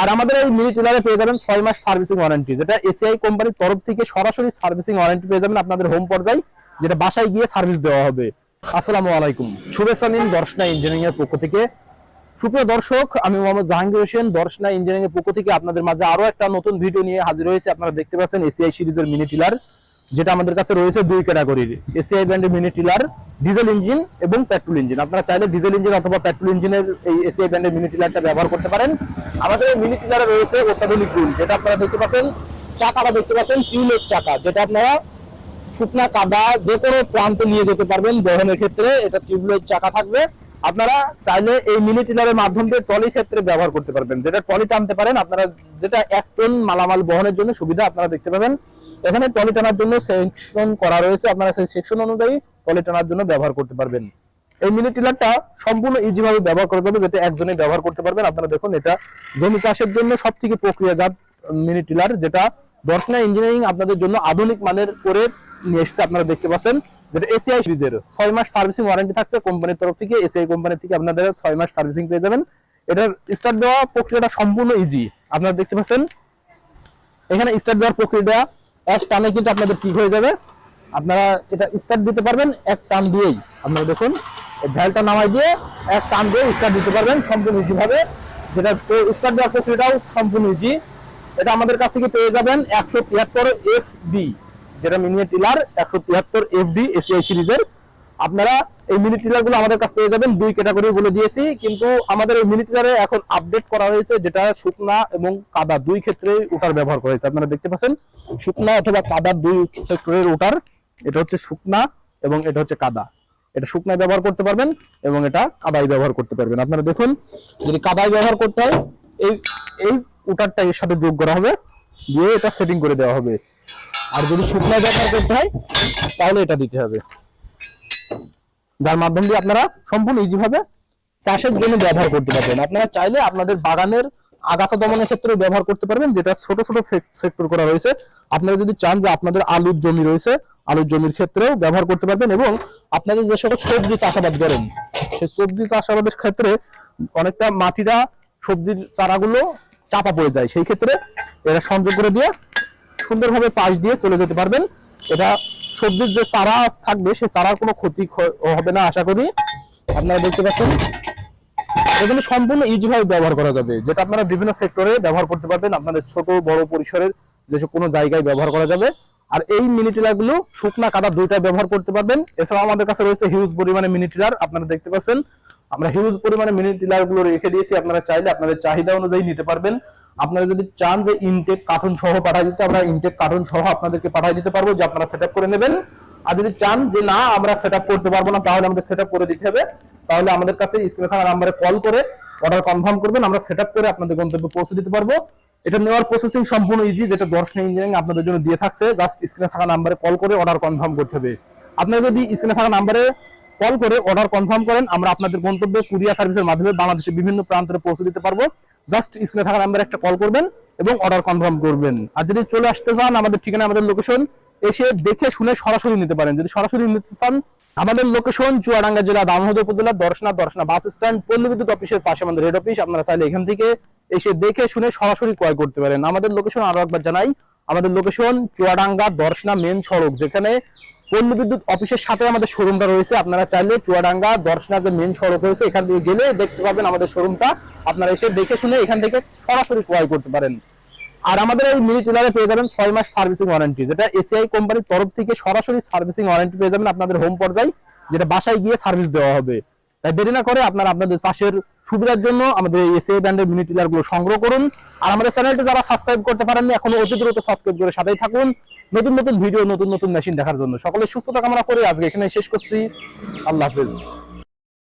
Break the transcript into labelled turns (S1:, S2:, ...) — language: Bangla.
S1: আর আমাদের এই মিনি টিলারে পেয়ে যাবেন ছয় মাস সার্ভিসিং ওয়ারেন্টি যেটা এসিআই কোম্পানির তরফ থেকে সরাসরি সার্ভিসিং ওয়ারেন্টি পেয়ে যাবেন আপনাদের হোম পর্যায়ে, যেটা বাসায় গিয়ে সার্ভিস দেওয়া হবে। আসসালামু আলাইকুম। শুভেচ্ছা নিন দর্শনা ইঞ্জিনিয়ারিং এর পক্ষ থেকে। সুপ্রিয় দর্শক, আমি মোহাম্মদ জাহাঙ্গীর হোসেন, দর্শনা ইঞ্জিনিয়ারিং এর পক্ষ থেকে আপনাদের মাঝে আরও একটা নতুন ভিডিও নিয়ে হাজির হয়েছে। আপনারা দেখতে পাচ্ছেন এসিআই সিরিজের মিনি টিলার যেটা আমাদের কাছে রয়েছে দুই ক্যাটাগরির এসিআই ব্র্যান্ডের মিনি টিলার ডিজেল ইঞ্জিন এবং পেট্রোল ইঞ্জিন আপনারা চাইলে ডিজেল ইঞ্জিন অথবা পেট্রোল ইঞ্জিনের এই এসিআই ব্র্যান্ডের মিনি টিলারটা ব্যবহার করতে পারেন। আমাদের এই মিনি টিলারে রয়েছে অত্যাধুনিক গুণ যেটা আপনারা দেখতে পাচ্ছেন চাকাটা দেখতে পাচ্ছেন টিউলের চাকা, যেটা আপনারা শুকনা, কাদা যে কোনো প্রান্তে নিয়ে যেতে পারবেন বহনের ক্ষেত্রে। এটা টিউবলাইট চাকা থাকবে। আপনারা চাইলে এই মিনি টিলারের মাধ্যম দিয়ে ট্রলি ক্ষেত্রে ব্যবহার করতে পারবেন। যেটা ট্রলি টানতে পারেন, আপনারা যেটা এক টন মালামাল বহনের জন্য সুবিধা আপনারা দেখতে পাবেন। এখানে ট্রলি টানার জন্য সেকশন করা রয়েছে। আপনারা সেই সেকশন অনুযায়ী ট্রলি টানার জন্য ব্যবহার করতে পারবেন। এই মিনি টিলারটা সম্পূর্ণ ইজি ভাবে ব্যবহার করা যাবে যেটা একজনে ব্যবহার করতে পারবেন। আপনারা দেখুন, এটা জমি চাষের জন্য সব থেকে প্রক্রিয়াজাত মিনি টিলার যেটা দর্শনা ইঞ্জিনিয়ারিং আপনাদের জন্য আধুনিক মানের করে নিয়ে এসেছে, আপনারা দেখতে পাচ্ছেন। যেটা এসিআই সিরিজের ছয় মাস সার্ভিসিং ওয়ারেন্টি থাকছে কোম্পানির তরফ থেকে এসিআই কোম্পানি থেকে আপনাদের ছয় মাস সার্ভিসিং পেয়ে যাবেন। এটার স্টার্ট দেওয়া প্রক্রিয়াটা সম্পূর্ণ ইজি আপনারা দেখতে পাচ্ছেন, এখানে স্টার্ট দেওয়ার প্রক্রিয়াটা এক টানে কিন্তু আপনাদের ঠিক হয়ে যাবে। আপনারা এটা স্টার্ট দিতে পারবেন, এক টান দিয়েই। আপনারা দেখুন ভ্যালটা নামাই দিয়ে এক টান দিয়ে স্টার্ট দিতে পারবেন, সম্পূর্ণ ইজিভাবে যেটা স্টার্ট দেওয়ার প্রক্রিয়াটাও সম্পূর্ণ ইজি এটা আমাদের কাছ থেকে পেয়ে যাবেন একশো তিয়াত্তর এফ ডি যেটা মিনি টিলার একশো তিয়াত্তর এফ ডি এসিআই সিরিজের আপনারা এই মিনি টিলারগুলো আমাদের কাছে পেয়ে যাবেন। দুই ক্যাটাগরি বলে দিয়েছি, কিন্তু আমাদের এই মিনি টিলারে এখন আপডেট করা হয়েছে যেটা শুকনা এবং কাদা দুই ক্ষেত্রে ওটার ব্যবহার করা হয়েছে। আপনারা দেখতে পাচ্ছেন, শুকনা অথবা কাদা দুই সেক্টরের ওটার এটা হচ্ছে শুকনা এবং এটা হচ্ছে কাদা। এটা শুকনায় ব্যবহার করতে পারবেন এবং এটা কাদায় ব্যবহার করতে পারবেন। আপনারা দেখুন, যদি কাদায় ব্যবহার করতে হয়, এই এই উটারটা এর সাথে যোগ করা হবে, দিয়ে এটা সেটিং করে দেওয়া হবে। আর যদি শুকনায় ব্যবহার করতে হয়, তাহলে এটা দিতে হবে। যার মাধ্যম দিয়ে আপনারা সম্পূর্ণ ইজি ভাবে চাষের জন্য ব্যবহার করতে পারবেন। আপনারা চাইলে আপনাদের বাগানের আগাছা দমনের ক্ষেত্রে ব্যবহার করতে পারবেন, যেটা ছোট ছোট সেক্টর করা রয়েছে। আপনারা যদি চান যে আপনাদের আলুর জমি রয়েছে, আলুর জমির ক্ষেত্রেও ব্যবহার করতে পারবেন এবং আপনাদের যে সকল সবজি চাষাবাদ করেন, সেই সবজি চাষাবাদের ক্ষেত্রে অনেকটা মাটিটা সবজির চারাগুলো চাপা পড়ে যায়। সেই ক্ষেত্রে এটা সংযোগ করে দিয়ে সুন্দরভাবে চাষ দিয়ে চলে যেতে পারবেন। এটা সবজির যে চারা থাকবে, সেই চারার কোনো ক্ষতি হবে না, আশা করি। আপনারা দেখতে পাচ্ছেন। এখানে সম্পূর্ণ ইজি ভাবে ব্যবহার করা যাবে, যেটা আপনারা বিভিন্ন সেক্টরে ব্যবহার করতে পারবেন। আপনাদের ছোট, বড় পরিসরের যেসব কোনো জায়গায় ব্যবহার করা যাবে। আর এই মিনি টিলারগুলো শুকনা কাদা দুইটা ব্যবহার করতে পারবেন। এছাড়াও আমাদের কাছে রয়েছে হিউজ পরিমাণে মিনি টিলার, আপনারা দেখতে পাচ্ছেন। আমরা হিউজ পরিমাণে মিনি টিলারগুলো রেখে দিয়েছি। আপনারা চাইলে আপনাদের চাহিদা অনুযায়ী নিতে পারবেন। আপনারা যদি চান যে ইনটেক কার্টুন সহ পাঠিয়ে দিতে, আমরা ইনটেক কার্টুন সহ আপনাদেরকে পাঠিয়ে দিতে পারব, যে আপনারা সেটআপ করে নেবেন। আর যদি চান যে না, আমরা সেটআপ করতে পারব না, তাহলে আমাদের সেটআপ করে দিতে হবে। তাহলে আমাদের কাছে স্ক্রিনে থাকা নাম্বারে কল করে অর্ডার কনফার্ম করবেন, আমরা সেটআপ করে আপনাদের গন্তব্যে পৌঁছে দিতে পারব। এটা নেওয়ার প্রসেসিং সম্পূর্ণ ইজি যেটা দর্শন ইঞ্জিনিয়ারিং আপনাদের জন্য দিয়ে থাকছে। জাস্ট স্ক্রিনে থাকা নাম্বারে কল করে অর্ডার কনফার্ম করতে হবে। আপনারা যদি স্ক্রিনে থাকা নাম্বারে কল করে অর্ডার কনফার্ম করেন, আমরা আপনাদের গন্তব্যে কুরিয়ার সার্ভিসের মাধ্যমে বাংলাদেশের বিভিন্ন প্রান্তে পৌঁছে দিতে পারব। জাস্ট স্ক্রিনে থাকা নাম্বারে একটা কল করবেন এবং অর্ডার কনফার্ম করবেন। আর যদি চলে আসতে চান আমাদের ঠিকানা, আমাদের লোকেশন এসে দেখে শুনে সরাসরি নিতে পারেন। যদি সরাসরি নিতে চান, আমাদের লোকেশন চুয়াডাঙ্গা জেলা দামোহদ উপজেলা, দর্শনা দর্শনা বাস স্ট্যান্ড পল্লী বিদ্যুৎ অফিসের পাশে আমাদের হেড অফিস আপনারা চাইলে এখান থেকে এসে দেখে শুনে সরাসরি ক্রয় করতে পারেন। আমাদের লোকেশন আরও একবার জানাই, আমাদের লোকেশন চুয়াডাঙ্গা দর্শনা মেন সড়ক, যেখানে পল্লী বিদ্যুৎ অফিসের সাথে আমাদের শোরুমটা রয়েছে। আপনারা চাইলে চুয়াডাঙ্গা, দর্শনা যে মেন সড়ক রয়েছে, এখান দিয়ে গেলে দেখতে পাবেন আমাদের শোরুমটা আপনারা এসে দেখে শুনে এখান থেকে সরাসরি ক্রয় করতে পারেন। আর আমাদের এই মিনি টুলারে পেয়ে যাবেন ছয় মাস সার্ভিসিং ওয়ারেন্টি যেটা এসিআই কোম্পানির তরফ থেকে সরাসরি সার্ভিসিং ওয়ারেন্টি পেয়ে যাবেন আপনাদের হোম পর্যায়ে, যেটা বাসায় গিয়ে সার্ভিস দেওয়া হবে। তাই দেরি না করে আপনারা আপনাদের চাষের সুবিধার জন্য আমাদের এই এসএ ব্র্যান্ডের মিনি টিলারগুলো সংগ্রহ করুন। আর আমাদের চ্যানেলটি যারা সাবস্ক্রাইব করতে পারেননি, এখনও অতি দ্রুত সাবস্ক্রাইব করে সাথেই থাকুন। নতুন নতুন ভিডিও নতুন নতুন মেশিন দেখার জন্য। সকলে সুস্থতা কামনা করে আজকে এখানে শেষ করছি। আল্লাহ হাফেজ।